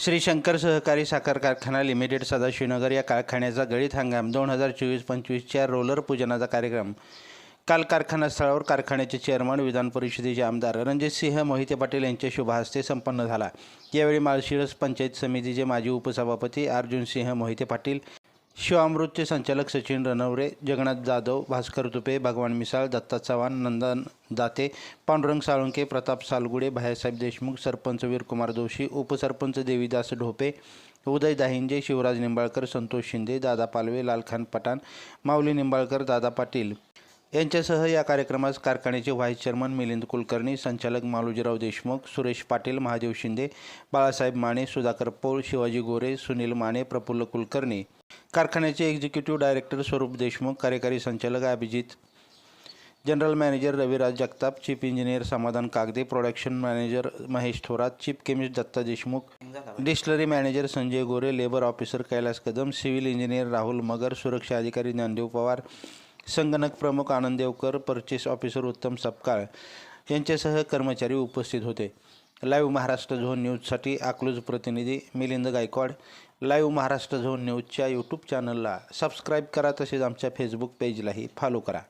श्री शंकर सहकारी साखर कारखाना लिमिटेड सदाशिवनगर या कारखान्याचा गळीत हंगाम दोन हजार चोवीस पंचवीसच्या रोलर पूजनाचा कार्यक्रम. काल कारखाना स्थळावर कारखान्याचे चेअरमन विधान परिषदेचे आमदार रणजितसिंह मोहिते पाटील यांच्या शुभहस्ते संपन्न झाला. यावेळी माळशिरस पंचायत समितीचे माजी उपसभापती अर्जुनसिंह मोहिते पाटील शिवामृतचे संचालक सचिन रणवरे जगन्नाथ जाधव भास्कर तुपे भगवान मिसाळ दत्ता चव्हाण नंदन दाते पांडुरंग साळुंके प्रताप सालगुडे भायासाहेब देशमुख सरपंच वीरकुमार जोशी उपसरपंच देवीदास ढोपे उदय दाहिंजे शिवराज निंबाळकर संतोष शिंदे दादा पालवे लालखान पठाण माऊली निंबाळकर दादा पाटील. यांच्यासह या कार्यक्रमास कारखान्याचे व्हाईस चेअरमन मिलिंद कुलकर्णी संचालक मालोजीराव देशमुख सुरेश पाटील महादेव शिंदे बाळासाहेब माने सुधाकर पोळ शिवाजी गोरे सुनील माने प्रफुल्ल कुलकर्णी. कारखान्याचे एक्झिक्युटिव्ह डायरेक्टर स्वरूप देशमुख कार्यकारी संचालक Abhijit general manager Raviraj Jagtap chief engineer Samadhan Kagde production manager Mahesh Thorat chief chemist Datta Deshmukh distillery manager Sanjay Gore labour officer Kailas Kadam civil engineer Rahul Magar सुरक्षा अधिकारी ज्ञानदेव पवार संगणक प्रमुख आनंद Devkar purchase officer उत्तम सपकाळ यांच्यासह कर्मचारी उपस्थित होते. Live Maharashtra zone न्यूजसाठी अकलूज प्रतिनिधी मिलिंद गायकवाड. लाईव्ह महाराष्ट्र झोन न्यूजच्या यूट्यूब चॅनलला सबस्क्राईब करा तसेच आमच्या फेसबुक पेजलाही फॉलो करा.